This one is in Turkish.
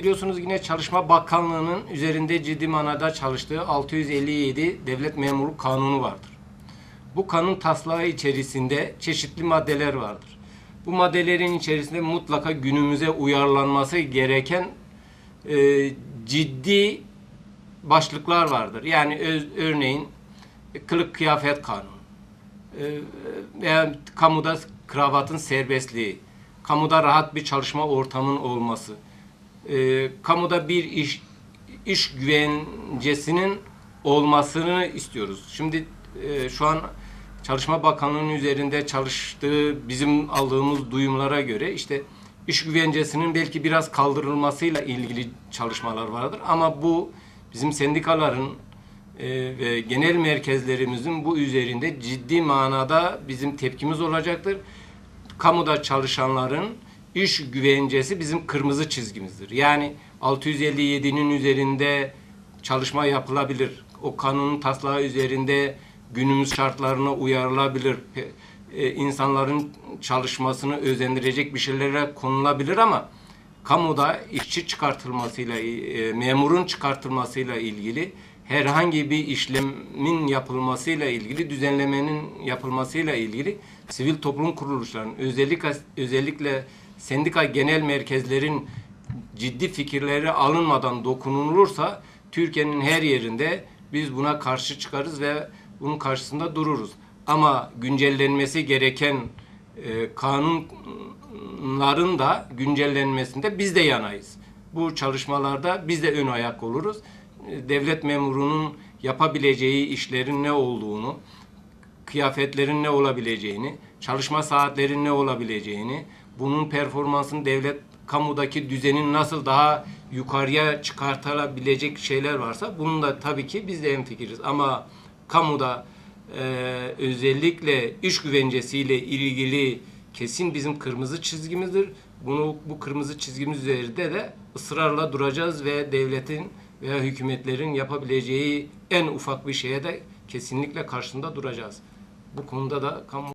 Biliyorsunuz yine Çalışma Bakanlığı'nın üzerinde ciddi manada çalıştığı 657 Devlet Memurluk Kanunu vardır. Bu kanun taslağı içerisinde çeşitli maddeler vardır. Bu maddelerin içerisinde mutlaka günümüze uyarlanması gereken e, ciddi başlıklar vardır. Yani öz- örneğin kılık kıyafet kanunu e, veya kamuda kravatın serbestliği, kamuda rahat bir çalışma ortamının olması, e, kamuda bir iş iş güvencesinin olmasını istiyoruz. Şimdi e, şu an Çalışma Bakanlığı'nın üzerinde çalıştığı bizim aldığımız duyumlara göre işte iş güvencesinin belki biraz kaldırılmasıyla ilgili çalışmalar vardır ama bu bizim sendikaların e, ve genel merkezlerimizin bu üzerinde ciddi manada bizim tepkimiz olacaktır. Kamuda çalışanların iş güvencesi bizim kırmızı çizgimizdir. Yani 657'nin üzerinde çalışma yapılabilir. O kanunun taslağı üzerinde günümüz şartlarına uyarılabilir. E, insanların çalışmasını özendirecek bir şeylere konulabilir ama kamuda işçi çıkartılmasıyla, e, memurun çıkartılmasıyla ilgili herhangi bir işlemin yapılmasıyla ilgili, düzenlemenin yapılmasıyla ilgili sivil toplum kuruluşlarının özellikle özellikle sendika genel merkezlerin ciddi fikirleri alınmadan dokunulursa Türkiye'nin her yerinde biz buna karşı çıkarız ve bunun karşısında dururuz. Ama güncellenmesi gereken e, kanunların da güncellenmesinde biz de yanayız. Bu çalışmalarda biz de ön ayak oluruz. Devlet memurunun yapabileceği işlerin ne olduğunu, kıyafetlerin ne olabileceğini, çalışma saatlerin ne olabileceğini, bunun performansın devlet kamudaki düzenin nasıl daha yukarıya çıkartılabilecek şeyler varsa bunun da tabii ki biz de hemfikiriz. Ama kamuda e, özellikle iş güvencesiyle ilgili kesin bizim kırmızı çizgimizdir. Bunu bu kırmızı çizgimiz üzerinde de ısrarla duracağız ve devletin veya hükümetlerin yapabileceği en ufak bir şeye de kesinlikle karşısında duracağız. Bu konuda da kamu